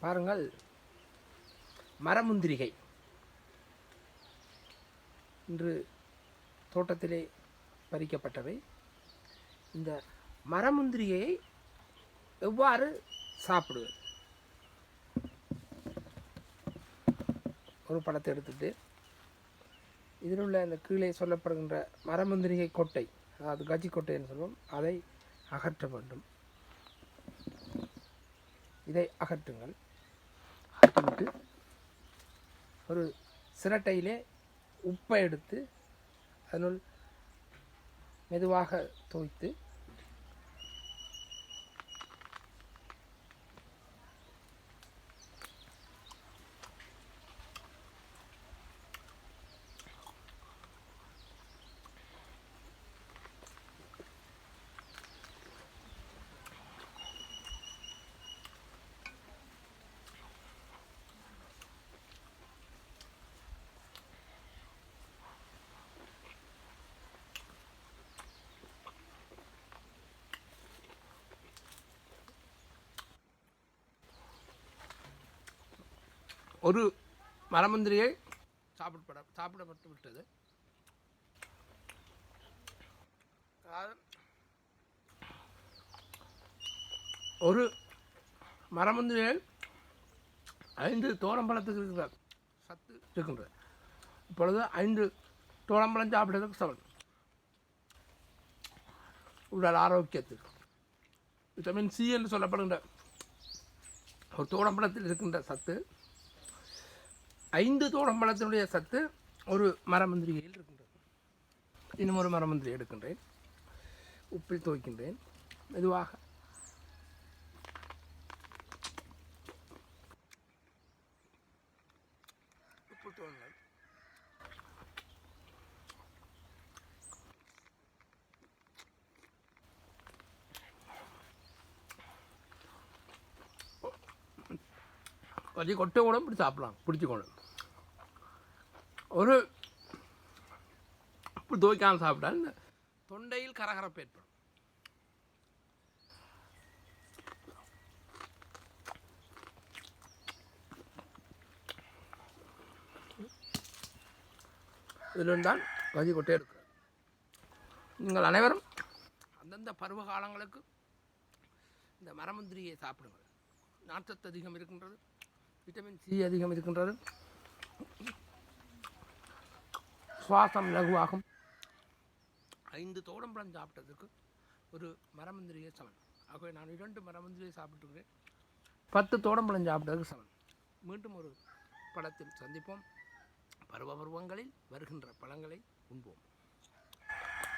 பாருங்கள். மரமுந்திரிகை. இன்று தோட்டத்திலே பறிக்கப்பட்டவை. இந்த மரமுந்திரிகையை எவ்வாறு சாப்பிடுவது? ஒரு படத்தை எடுத்துட்டு இதில் உள்ள அந்த கீழே சொல்லப்படுகின்ற மரமுந்திரிகை கொட்டை அதாவது கஜி கொட்டைன்னு சொல்லுவோம் அதை அகற்ற வேண்டும். இதை அகற்றுங்கள். அகற்றிவிட்டு ஒரு சிரட்டையிலே உப்பை எடுத்து அதனுள் மெதுவாக தோய்த்து ஒரு மரமந்திரியை சாப்பிடப்பட சாப்பிடப்பட்டு விட்டது ஒரு மரமந்திரியை ஐந்து தோரம்பழத்துக்கு இருக்கிற சத்து இருக்கின்றது. இப்பொழுது ஐந்து தோரம்பழம் சாப்பிடுறதுக்கு சவன் உடல் ஆரோக்கியத்துக்கு விட்டமின் சி என்று சொல்லப்படுகின்ற ஒரு தோரம்பழத்தில் இருக்கின்ற சத்து ஐந்து தோரம்பழத்தினுடைய சத்து ஒரு மரமந்திரிகையில் இருக்கின்றது. இன்னும் ஒரு மரமந்திரி எடுக்கின்றேன். உப்பில் துவைக்கின்றேன். மெதுவாக. உப்பு தோன்றல். கொஞ்சம் கொட்டை கூட இப்படி சாப்பிடலாம். பிடிச்சிக்கொண்டு ஒரு இப்படி துவைக்காமல் சாப்பிட்டால் இந்த தொண்டையில் கரகரப்பு ஏற்படும். இதிலிருந்தான் தான் கஞ்சி கொட்டை இருக்கிறது நீங்கள் அனைவரும் அந்தந்த பருவ காலங்களுக்கு இந்த மரமுந்திரியை சாப்பிடுங்கள். நார்ச்சத்து அதிகம் இருக்கின்றது விட்டமின் சி அதிகம் இருக்கின்றது. சுவாசம் லகுவாகும். ஐந்து தோடம்பழம் சாப்பிட்டதுக்கு ஒரு மரமந்திரியை சமன். ஆகவே நான் இரண்டு மரமந்திரியை சாப்பிட்டுக்கிறேன் பத்து தோடம்பழம் சாப்பிட்டதுக்கு சமன். மீண்டும் ஒரு படத்தில் சந்திப்போம். பருவ பருவங்களில் வருகின்ற பழங்களை உண்போம்.